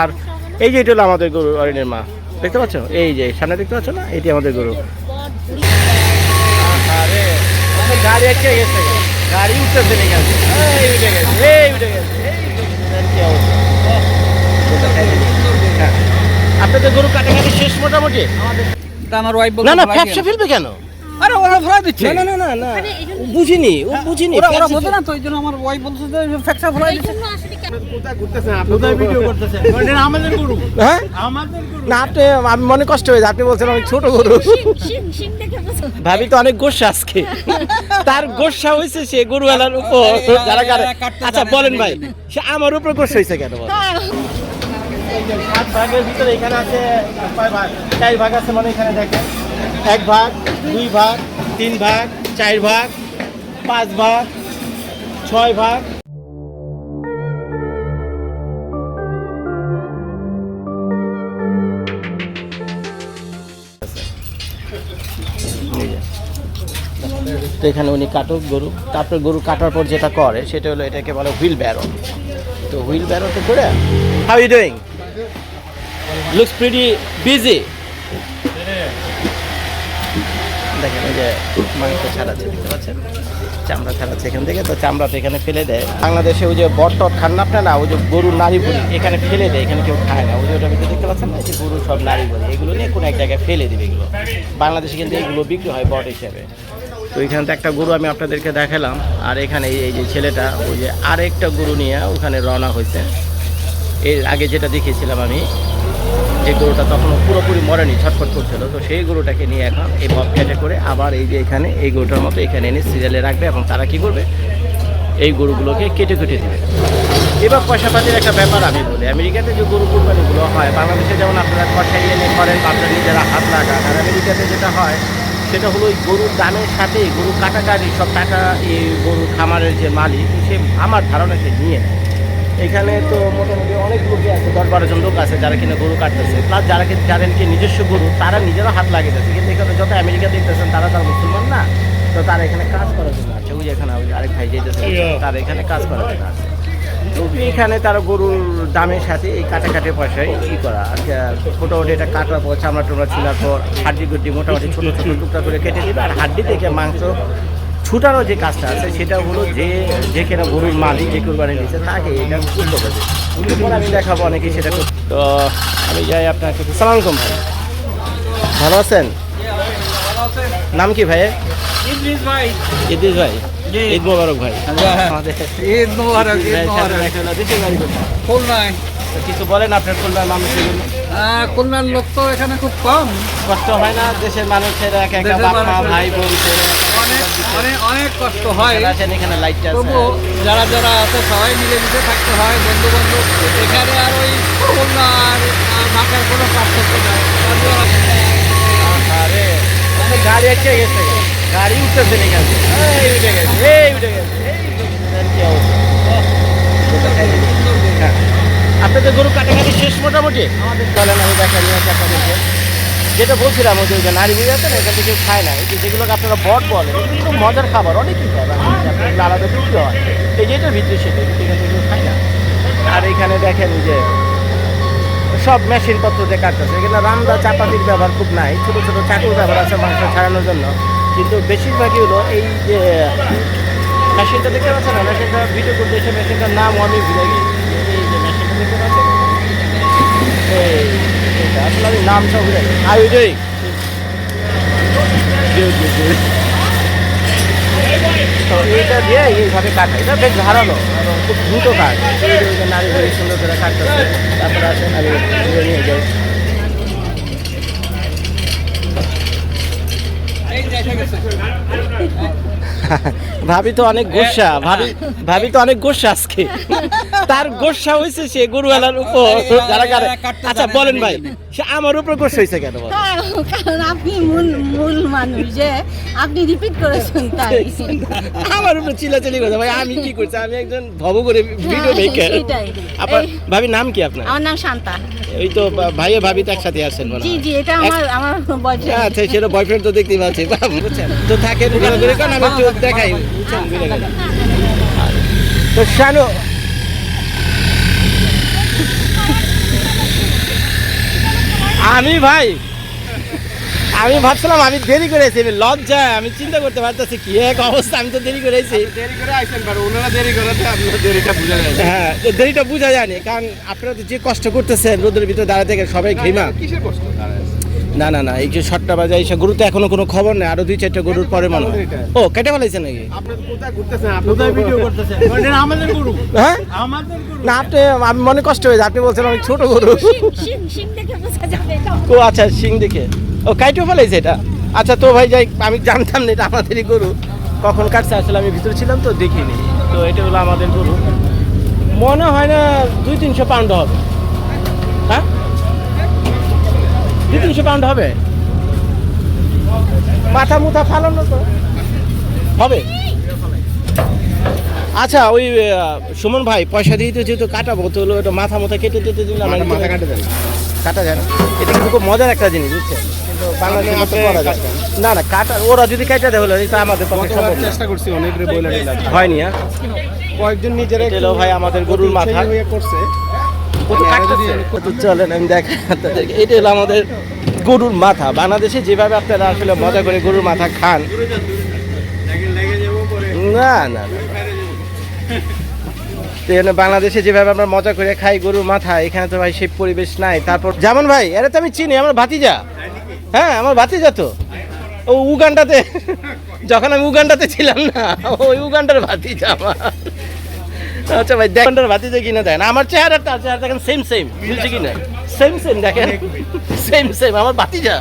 আর এই যে এটা হলো আমাদের গরু অরিনের মা। দেখতে পাচ্ছ? এই যে সামনে দেখতে পাচ্ছ না? এটি আমাদের গরু। গাড়ি একটা গেছে। গাড়ি উঠতেছে না গেছে। এই উঠে গেছে এই উঠে গেছে। দেখেন কি অবস্থা। আপনাদের গরু কাটাকাটি শেষ মোটামুটি? তা আমার ওয়াইফ না না ফ্যাপসা ফেলবে কেন? আরে ওরা দিচ্ছে। না না না না না। বুঝিনি ও বুঝিনি ওরা ওরা না তো এই আমার ওয়াইফ বলছে যে দিচ্ছে। হ্যাঁ? আমি মনে কষ্ট হয়েছে আপনি বলছেন অনেক ছোট গরু ভাবি তো অনেক গোসা আজকে। তার গোসা হয়েছে সে গরুওয়ালার উপর। যারা যারা আচ্ছা বলেন ভাই সে আমার উপর গোসা হয়েছে কেন বলেন? সাত ভাগের ভিতরে এখানে আছে চার ভাগ আছে মানে এখানে দেখেন। এক ভাগ, দুই ভাগ, তিন ভাগ, চার ভাগ, পাঁচ ভাগ, ছয় ভাগ। তো এখানে উনি কাটুক গরু। তারপরে গরু কাটার পর যেটা করে, সেটা হলো এটাকে বলে হুইল ব্যারো। তো হুইল ব্যারোতে করে how you doing looks pretty busy দেখেন ওই যে মাংস ছাড়াচ্ছে, দেখতে পাচ্ছেন? চামড়া ছাড়াচ্ছে এখান থেকে, তো চামড়া তো এখানে ফেলে দেয়। বাংলাদেশে ওই যে বটট খান না আপনারা, ওই যে গরুর নারী বুড়ি এখানে ফেলে দেয়, এখানে কেউ খায় না। ওই যে ভিতরে দেখতে পাচ্ছেন না, এই যে গরুর সব নারী বুড়ি এগুলো নিয়ে কোনো এক জায়গায় ফেলে দিবে এগুলো। বাংলাদেশে কিন্তু এগুলো বিক্রি হয় বট হিসাবে। তো এখানে থেকে একটা গরু আমি আপনাদেরকে দেখালাম, আর এখানে এই- এই যে ছেলেটা, ওই যে আরেকটা গরু নিয়ে ওখানে রওনা হয়েছে। এর আগে যেটা দেখিয়েছিলাম আমি যে গরুটা তখনও পুরোপুরি মরেনি, ছটফট করছিল। তো সেই গরুটাকে নিয়ে এখন এই ববক্যাটে করে আবার এই যে এখানে এই গরুটার মতো এখানে এনে সিরিয়ালে রাখবে এবং তারা কি করবে? এই গরুগুলোকে কেটে কেটে দেবে। এবার পয়সাপাতির একটা ব্যাপার আমি বলি। আমেরিকাতে যে গরু কুরবানিগুলো হয়, বাংলাদেশে যেমন আপনারা কষাই এনে করেন, বা আপনারা নিজেরা হাত লাগান, আর আমেরিকাতে যেটা হয়, সেটা হলো ওই গরুর দামের সাথে গরু কাটাকাটি, সব টাকা এই গরু খামারের যে মালিক, সে আমার ধারণা সে নিয়ে নেয়। এখানে তো মোটামুটি অনেক লোকই আছে দশ বারো জন লোক আছে যারা কিনা গরু কাটতেছে। প্লাস যারা কি- যাদের কি নিজস্ব গরু তারা নিজেরা হাত লাগিয়েছে কিন্তু এখানে যত আমেরিকা দেখতেছেন তারা তার মুসলমান না। তো তারা এখানে কাজ করার জন্য আছে। ওই এখানে আরেক ভাই যেতেছে তারা এখানে কাজ করার জন্য আছে। এখানে তারা গরুর দামের সাথে এই কাটাকাটি পয়সায় ই করা। মোটামুটি এটা কাটার পর চামড়া টামড়া ছিলার পর হাড্ডি গুড্ডি মোটামুটি ছোটো ছোটো টুকরা করে কেটে দিবে। আর হাড্ডি থেকে মাংস ছুটারও যে কাজটা আছে সেটা হলো যে যে কেনা গরুর মালিক যে কোরবানি দিচ্ছে তাকে এটা করতে হবে। এরপর আমি দেখাবো অনেকেই সেটা তো আমি যাই আপনাকে সালাম আলাইকুম ভাই। ভালো আছেন? নাম কি ভাই ইদ্রিস ভাই। ইদ্রিস ভাই? ঈদ মোবারক ভাই। ঈদ মোবারক ঈদ মোবারক? খুলনায়। কিছু বলেন আপনার খুলনার মানুষের জন্য আহ, খুলনার লোক তো এখানে খুব কম। কষ্ট হয় না দেশের মানুষেরা এক একটা দেশের বাপ ভাই বোন অনেক কষ্ট হয়। এখানে লাইট তবু যারা যারা আছে সবাই মিলে মিলেমিশে থাকতে হয় বন্ধু বান্ধব এখানে আর ওই খুলনা আর আর ঢাকার কোনো পার্থক্য নাই। ওখানে গাড়ি গেছে। গাড়ি উঠতেছে না এখানে। এই উঠে গেছে এই উঠে গেছে। এই কি অবস্থা। হ্যাঁ। আপনাদের গরু কাটাকাটি মোটামুটি। চলেন, আমি দেখা নিয়ে আসি আপনাদেরকে যেটা বলছিলাম, ওই যে নারী বুঝে আছে না, এখান থেকে খায় না। এই যে যেগুলোকে আপনারা বট বলেন এগুলো কিন্তু মজার খাবার খায় বাংলাদেশে আপনাদের আলাদা বিক্রি হয়। এই যে এটার ভিতরে সেটা কিন্তু এখান থেকে খায় না। আর এখানে দেখেন যে সব মেশিন পত্র দিয়ে কাটতেছে এখানে রান্না চাপাতির ব্যবহার খুব নাই। ছোটো ছোটো চাকুর ব্যবহার আছে মাংস ছাড়ানোর জন্য। কিন্তু বেশিরভাগই হলো এই যে মেশিনটা দেখতে পাচ্ছেন না মেশিনটা ভিডিও করতে এসে মেশিনটার নাম আমি ভুলে এই যে মেশিনটা দেখতে পাচ্ছেন এই এটা আসলে আমি নামটা ভুলে উইডুইং তো এইটা দিয়ে এইভাবে কাটা এটা বেশ ধারালো খুব দ্রুত কাজ নারী সুন্দর করে কাটতেছে তারপরে আসেন আমি নিয়ে যাই ভাবি তো অনেক গোসা ভাবি ভাবি তো অনেক গোসা আজকে। তার গোসা হয়েছে সে গরুওয়ালার উপর। যারা কারে আচ্ছা বলেন ভাই সে আমার উপর গোসা হয়েছে কেন কারণ আপনি মূল মূল মানুষ যে আপনি রিপিট করেছেন তাই। আমার উপর চিলাচিলি কথা ভাই আমি কি করছি? আমি একজন ভব করে ভিডিও মেকার আপনার এই- ভাবি নাম কি আপনার? আমার নাম শান্তা। ওই তো ভাই ও ভাবি তো একসাথে আছেন মনে জি জি এটা আমার আমার বয়ফ্রেন্ড আচ্ছা সেটা বয়ফ্রেন্ড তো দেখতেই পাচ্ছি। বুঝছেন? তো থাকেন ঘুরে ঘুরে কারণ আমি একটু দেখাই। তো শানু। আমি ভাই আমি ভাবছিলাম আমি দেরি করেছি আমি লজ্জায় আমি চিন্তা করতে পারতেছি কি এক অবস্থা আমি তো দেরি করেছি দেরি করে আইছেন পারো ওনারা দেরি করাতে আপনার দেরিটা বুঝা যায় হ্যাঁ দেরিটা বোঝা যায়নি কারণ আপনারা তো যে কষ্ট করতেছেন রোদের ভিতরে দাঁড়াতে গেলে সবাই ঘিমা কিসের কষ্ট? না না না এই যে সাতটা বাজে এসে গরু তো এখনও কোনো খবর নেই আরও দুই চারটা গরুর পরে মনে হয়। ও কেটে ফেলাইছে নাকি? আপনি কোথায় ঘুরতেছেন? কোথায় ভিডিও করতেছেন? হ্যাঁ? না আপনি আমি মনে কষ্ট হয়েছে আপনি বলছেন অনেক ছোট গরু। শিং শিং দেখে বোঝা যাবে ও আচ্ছা সিং দেখে। ও কাইটেও ফেলাইছে এটা? আচ্ছা তো ভাই যাই আমি জানতাম না এটা আমাদেরই গরু। কখন কাটছে? আসলে আমি ভিতরে ছিলাম তো দেখিনি। তো এটা হলো আমাদের গরু। মনে হয় না দুই তিনশো পাউন্ড হবে। হ্যাঁ? দুই তিনশো পাউন্ড হবে। মাথা মুথা ফালানো তো। হবে? আচ্ছা ওই সুমন ভাই পয়সা দিয়ে তো যেহেতু কাটাবো তো হলো এটা মাথা মাথা কেটে টেটে দিলাম মাথা- মাথা কাটে দেন। কাটা যায় না। এটা কিন্তু খুব মজার একটা জিনিস বুঝছেন? যায়। না না কাটা ওরা যদি কাটা দেয় হলো এটা আমাদের পক্ষে। চেষ্টা করছি অনেক হয়নি হ্যাঁ? কয়েকজন নিজেরা এটা ভাই আমাদের গরুর মাথা। করছে। চলেন আমি দেখ আপনাদেরকে। এটা হলো আমাদের গরুর মাথা। বাংলাদেশে যেভাবে আপনারা আসলে মজা করে গরুর মাথা খান না না না। তো এখানে বাংলাদেশে যেভাবে আমরা মজা করে খাই গরুর মাথা এখানে তো ভাই সেই পরিবেশ নাই। তারপর যেমন ভাই এটা তো আমি চিনি আমার ভাতিজা। হ্যাঁ আমার ভাতিজা তো। ও উগান্ডাতে যখন আমি উগান্ডাতে ছিলাম না ওই উগান্ডার ভাতিজা আমার। আচ্ছা ভাই দেখেন ভাতিজা কিনে দেন। আমার চেহারা তার চেহারা দেখেন সেম সেম বুঝছে কিনা? সেম সেম দেখেন। সেম সেম আমার ভাতিজা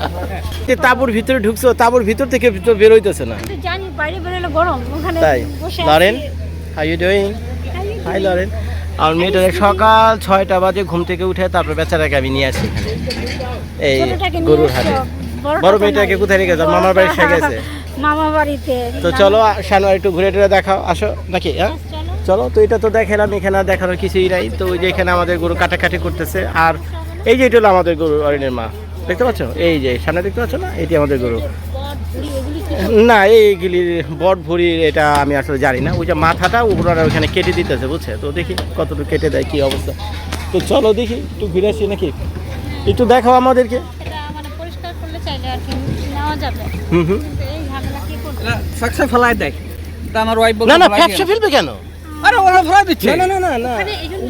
এ তাবুর ভিতরে ঢুকছো তাবুর ভিতর থেকে ভিতর বেরোইতেছে না। জানি বাইরে বেরোলে গরম। ওখানে তাই। Lauren how you doing hi Lauren. আমার মেয়েটা সকাল ছয়টা বাজে ঘুম থেকে উঠে তারপর বেচারাকে আমি নিয়ে আসি এই গরুর। হাটে। বড় মেয়েটাকে কোথায় রেখে যাও মামার বাড়ি সে গেছে। মামা বাড়িতে। তো চলো শানু একটু ঘুরে টুরে দেখাও। আসো নাকি হ্যাঁ? চলো তো এটা তো দেখালাম এখানে দেখানোর কিছুই নাই। তো ওই যে এখানে আমাদের গরু কাটাকাটি করতেছে। আর এই যে এটা হলো আমাদের গরু অরিনের মা। দেখতে পাচ্ছ? এই যে সামনে দেখতে পাচ্ছ না? এটি আমাদের গরু। না এইগুলি বট ভুড়ির এটা আমি আসলে জানি না। ওই যে মাথাটা ওরা ওখানে কেটে দিতেছে বুঝছে? তো দেখি কতটুকু কেটে দেয় কি অবস্থা। তো চলো দেখি একটু ঘুরে আসি নাকি? একটু দেখাও আমাদেরকে। এটা মানে পরিষ্কার করলে চাইলে আর কি নেওয়া যাবে। হুম ফেলাই দেয় তা আমার ওয়াইফ না না ফ্যাপসা ফেলবে কেন? আরে ওরা ফেলাই দিচ্ছে। না না না না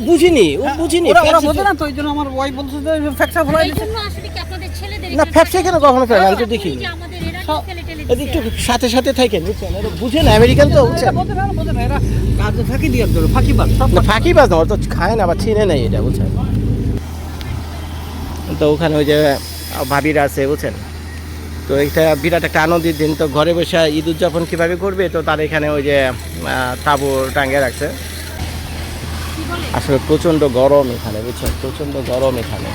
বুঝিনি ও বুঝিনি ওরা ওরা বোঝে না তো এই জন্য আমার ওয়াইফ বলছে যে ফ্যাকসা ফেলাই এই দিচ্ছে। জন্য আসলে কি আপনাদের ছেলেদের না ফ্যাপসা কেন কখনো ফেলে? আমি তো দেখি একটু সাথে সাথে থাকেন বুঝছেন? বুঝে না আমেরিকান তো বুঝছেন ফাঁকি দিয়ে ধরো ফাঁকি না ফাঁকি বাজ না ওরা তো খায় না আবার চিনে নেই এটা বুঝছেন? তো ওখানে ওই যে ভাবিরা আছে বুঝছেন? তো এটা বিরাট একটা আনন্দের দিন। তো ঘরে বসে ঈদ উদযাপন কীভাবে করবে? তো তার এখানে ওই যে তাঁবু টাঙ্গে রাখছে। আসলে প্রচণ্ড গরম এখানে বুঝছেন? প্রচণ্ড গরম এখানে।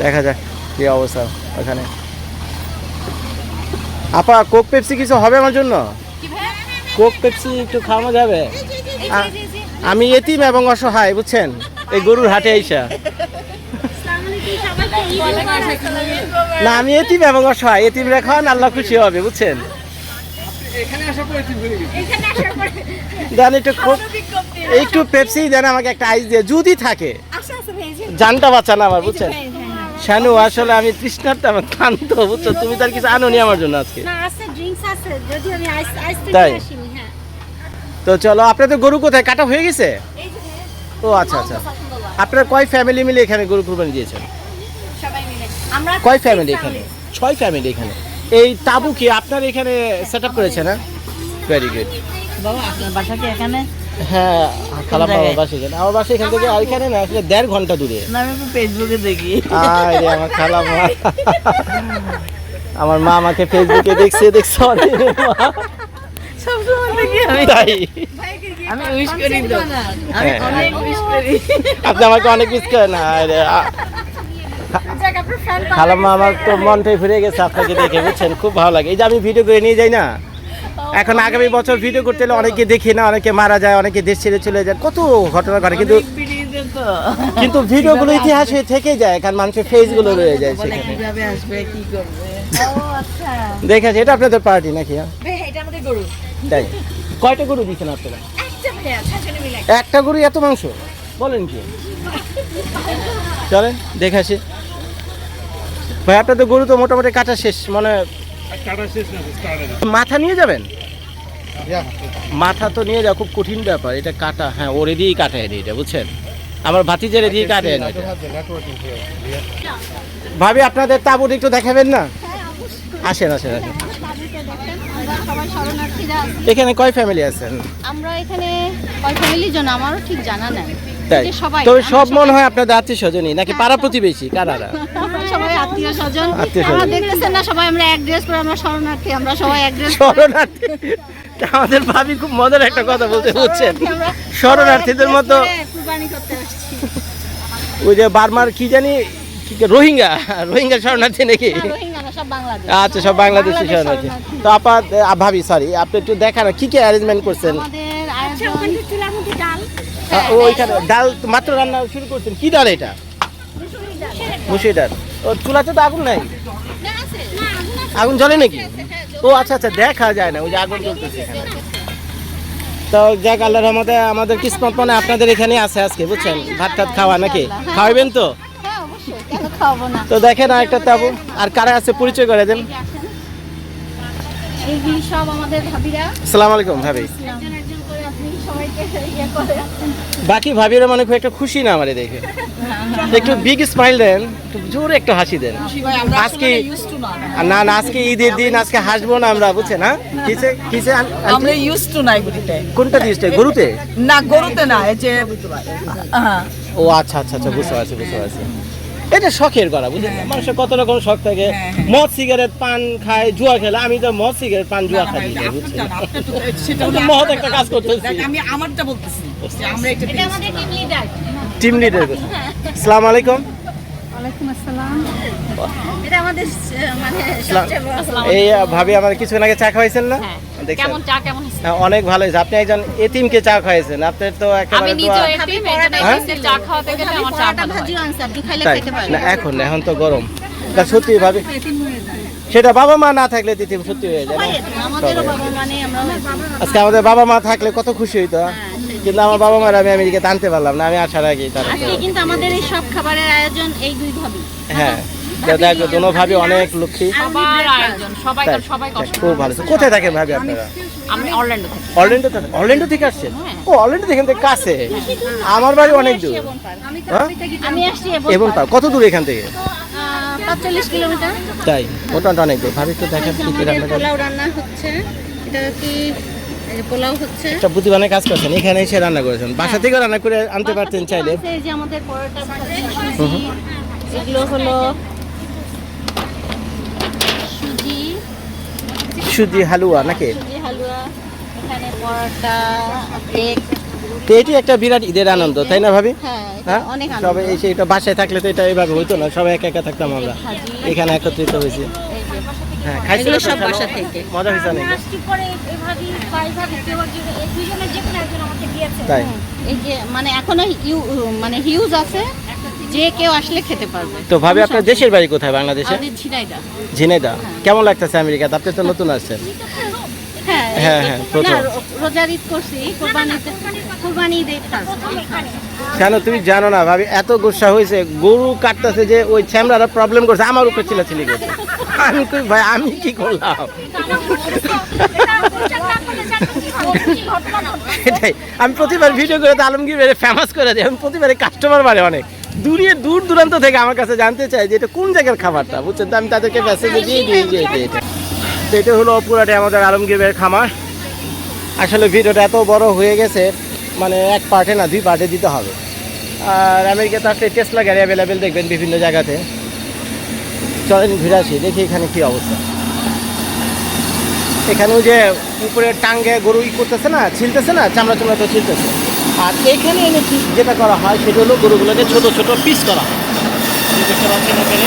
দেখা যাক কী অবস্থা ওখানে। আপা কোক পেপসি কিছু হবে আমার জন্য? কোক পেপসি একটু খাওয়ানো যাবে? আমি এতিম এবং অসহায় বুঝছেন? এই গরুর হাটে আইসা। না আমি এতিম এবং অসহায়। এতিম রেখান আল্লাহ খুশি হবে বুঝছেন? দেন একটু একটু পেপসি দেন আমাকে একটা আইস দিয়ে। যদি থাকে আচ্ছা আচ্ছা জানটা বাঁচান আমার বুঝছেন। শানু আসলে আমি তৃষ্ণার্ত আমার ক্লান্ত বুঝছ তুমি তার কিছু আনোনি আমার জন্য আজকে? না আছে ড্রিঙ্কস আছে। যদি আমি আইস আইস তাই? হ্যাঁ। তো চলো আপনাদের গরু কোথায়? কাটা হয়ে গেছে? ও আচ্ছা আচ্ছা। আপনারা কয় ফ্যামিলি মিলে এখানে গরু কুরবানি দিয়েছেন? আমরা কয় ফ্যামিলি এখানে? ছয় ফ্যামিলি এখানে। এই তাবু কি আপনার এখানে সেট আপ করেছে না? ভেরি গুড বাবা আপনার বাসা কি এখানে? হ্যাঁ খালাম আমার? বাসা এখানে। আমার বাসা এখান থেকে আর এখানে না আসলে দেড় ঘণ্টা দূরে। না আমি ফেসবুকে দেখি। আয় রে আমার খালাম আমার মা আমাকে ফেসবুকে দেখছে দেখছে অনেক। মা। হ্যাঁ। আপনি আমাকে অনেক মিস করেন। খালাম্মা আমার তো মনটাই ফিরে গেছে আপনাকে দেখে বুঝছেন? খুব ভালো লাগে। এই যে আমি ভিডিও করে নিয়ে যাই না? এখন আগামী বছর ভিডিও করতে হলে অনেকে দেখি না অনেকে মারা যায় অনেকে দেশ ছেড়ে চলে যায়। কত ঘটনা ঘটে কিন্তু কিন্তু ভিডিওগুলো ইতিহাস হয়ে থেকে যায় কারণ মানুষের ফেসগুলো রয়ে যায় সেখানে। কীভাবে আসবে কি করবে? ও আচ্ছা। দেখেছি এটা আপনাদের পার্টি নাকি হ্যাঁ? ভাই এটা আমাদের গরু। তাই। কয়টা গরু দিচ্ছেন আপনারা? একটা গরু এত মাংস? বলেন কি? চলেন দেখে আসি। ভাই আপনার তো গরু তো মোটামুটি কাটা শেষ মানে মাথা নিয়ে যাবেন? মাথা তো নিয়ে যাওয়া খুব কঠিন ব্যাপার এটা কাটা হ্যাঁ ওরে দিয়েই কাটা এনে এটা বুঝছেন? আমার ভাতিজের দিয়েই কাটে এনে ভাবি আপনাদের তাবুট একটু দেখাবেন না? আসেন আসেন আসেন। আমরা সবাই শরণার্থীরা আছি। এখানে কয় ফ্যামিলি আছেন? আমরা এখানে কয় ফ্যামিলির জন্য আমারও ঠিক জানা নাই। তবে সব মনে হয় আপনাদের আত্মীয় স্বজনই নাকি পাড়া প্রতিবেশী কারারা আত্মীয় স্বজন। আমরা দেখতেছেন না সবাই আমরা এক ড্রেস পরে আমরা শরণার্থী আমরা সবাই এক ড্রেস শরণার্থী। আমাদের ভাবি খুব মজার একটা কথা বলতে বুঝছেন? শরণার্থীদের মতো কুরবানি করতে আসছি। ওই যে বার্মার কি জানি রোহিঙ্গা রোহিঙ্গা শরণার্থী নাকি? না, রোহিঙ্গা না, সব বাংলাদেশ। আচ্ছা সব বাংলাদেশি শরণার্থী। তো আপা ভাবি সরি আপনি একটু দেখান কি কি অ্যারেঞ্জমেন্ট করছেন? ডাল। ওইখানে ডাল মাত্র রান্না শুরু করছেন। কি ডাল এটা? মুসুরি ডাল। ও চুলাতে তো আগুন নাই? আগুন জ্বলে নাকি? ও আচ্ছা আচ্ছা দেখা যায় না ওই যে আগুন জ্বলতেছে এখানে। তো যাক আল্লাহর রহমতে আমাদের কিসমত মানে আপনাদের এখানে আছে আজকে বুঝছেন? ভাত টাত খাওয়া নাকি? খাওয়াবেন তো? তো দেখেন আর একটা তাবু আর কারা আছে পরিচয় করে দেন। আসসালামু আলাইকুম ভাবি। বাকি ভাবিরা মানে খুব একটা খুশি না আমারে দেখে। একটু বিগ স্মাইল দেন একটু জোরে একটু হাসি দেন। আজকে না। না আজকে ঈদের দিন আজকে হাসবো না আমরা বুঝছে না কিসে কিসে আমরা ইউজ টু নাই বুঝতে কোনটা ইউজ গরুতে? না গরুতে না এই যে হ্যাঁ ও আচ্ছা আচ্ছা আচ্ছা বুঝতে পারছি বুঝতে পারছি। এটা শখের করা বুঝলেন মানুষের কত রকম শখ থাকে। মদ সিগারেট পান খায় জুয়া খেলে। আমি তো মদ সিগারেট পান জুয়া খাই বুঝছেন মহৎ একটা কাজ করতেছি আমি আমারটা বলতেছি। আমরা এটা টিম লিডার টিম লিডার আসসালামু আলাইকুম। ওয়ালাইকুম আসসালাম। এটা আমাদের মানে এই ভাবি আমার কিছুক্ষণ আগে চা খাওয়াইছেন না? দেখছেন? কেমন চা কেমন হ্যাঁ, অনেক ভালো হয়েছে। আপনি একজন এতিমকে চা খাওয়াইছেন। আপনার তো আমি নিজে এতিম, হ্যাঁ? চা খাওয়াতে গেলে আমার চা পরোটা ভালো হয়। ভাজিও আনছি আপনি খাইলে খেতে না এখন তো গরম। তা সত্যি ভাবি সেটা বাবা মা না থাকলে তিতিম সত্যি হয়ে যায় আজকে আমাদের বাবা মা থাকলে কত খুশি হইতো কিন্তু আমার বাবা মার আমি আমেরিকাতে আনতে পারলাম না আমি আসার তারা কিন্তু আমাদের এই সব খাবারের আয়োজন এই দুই ভাবি। হ্যাঁ। দেখো দোনো ভাবি অনেক লক্ষ্মী। সবার আয়োজন সবাই সবাই কষ্ট খুব ভালো। কোথায় থাকেন ভাবি আপনারা? আমি অরল্যান্ডো থাকি। অরল্যান্ডো থেকে অরল্যান্ডো থেকে আসছেন? ও অরল্যান্ডো থেকে এখান থেকে কাছে? আমার বাড়ি অনেক দূর। হ্যাঁ? এবং কত দূর এখান থেকে? তাই মোটামুটি অনেক দূর। ভাবি তো দেখেন কি কি রান্না হচ্ছে। এটা কি পোলাও হচ্ছে। একটা বুদ্ধিমানের কাজ করছেন। এখানে এসে রান্না করেছেন। বাসা থেকে রান্না করে আনতে পারতেন চাইলে। এই যে আমাদের পরোটা ভাজি, এগুলো হলো সুজি সুজি হালুয়া নাকি? হালুয়া এখানে পরোটা কেক তো এটি একটা বিরাট ঈদের আনন্দ তাই না ভাবি? হ্যাঁ হ্যাঁ? সবাই এসে এটা বাসায় থাকলে তো এটা এভাবে হইতো না সবাই একা একা থাকতাম আমরা। এখানে একত্রিত হয়েছি। হ্যাঁ খাইছিল সব বাসা থেকে। মজা হয়েছে নাকি তাই? এই যে মানে এখনও মানে হিউজ আছে। যে কেউ আসলে খেতে পারবে। তো ভাবি আপনার দেশের বাড়ি কোথায় বাংলাদেশে? আমাদের ঝিনাইদা। ঝিনাইদা। কেমন লাগতেছে আমেরিকাতে? আপনি তো নতুন আসছেন। হ্যাঁ হ্যাঁ, হ্যাঁ, প্রথম। রোজার ঈদ করছি কোরবানিতে কোরবানি ঈদ কেন তুমি জানো না ভাবি এত গুসা হয়েছে গরু কাটতেছে যে ওই ছ্যামরারা প্রবলেম করছে আমার উপরে চিলাচিলি করছে। আমি কই ভাই আমি কি করলাম? আমি প্রতিবার ভিডিও করে তো আলমগীর ফেমাস করে দিই আমি প্রতিবারে কাস্টমার বাড়ে অনেক। দূরে, দূর দূরান্ত থেকে আমার কাছে জানতে চাই যে এটা কোন জায়গার খাবারটা, বুঝছেন? তো আমি তাদেরকে মেসেজ দিয়ে দিই যে এটা তো এটা হলো পুরাটাই আমাদের আলমগীর বেড়ের খামার। আসলে ভিডিওটা এত বড় হয়ে গেছে মানে এক পার্টে না, দুই পার্টে দিতে হবে। আর আমেরিকাতে আসলে টেসলা গাড়ি অ্যাভেলেবেল দেখবেন বিভিন্ন জায়গাতে। চলেন ঘুরে আসি, দেখি এখানে কি অবস্থা। এখানেও যে উপরে টাঙ্গে গরু ই করতেছে না, ছিলতেছে না চামড়া চামড়া তো ছিলতেছে। আর এখানে এনে যেটা করা হয় সেটা হলো গরুগুলোকে ছোট ছোট পিস করা হয়। দেখতে পাচ্ছেন এখানে?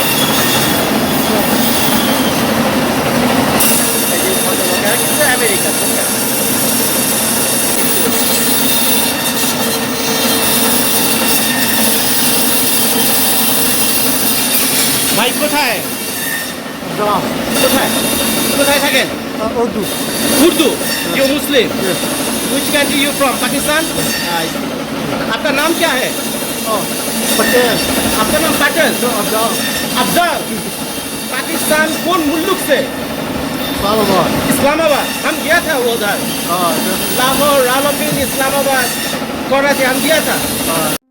ভাই কোথায়? কোথায়? কোথায় থাকেন? Urdu. Urdu? You Muslim? which country you from Pakistan आपका नाम क्या है पटेल आपका नाम पटेल अफजल अफजल पाकिस्तान कौन मुल्क से इस्लामाबाद हम गया था उधर लाहौर रालोपीन इस्लामाबाद कराची हम गया था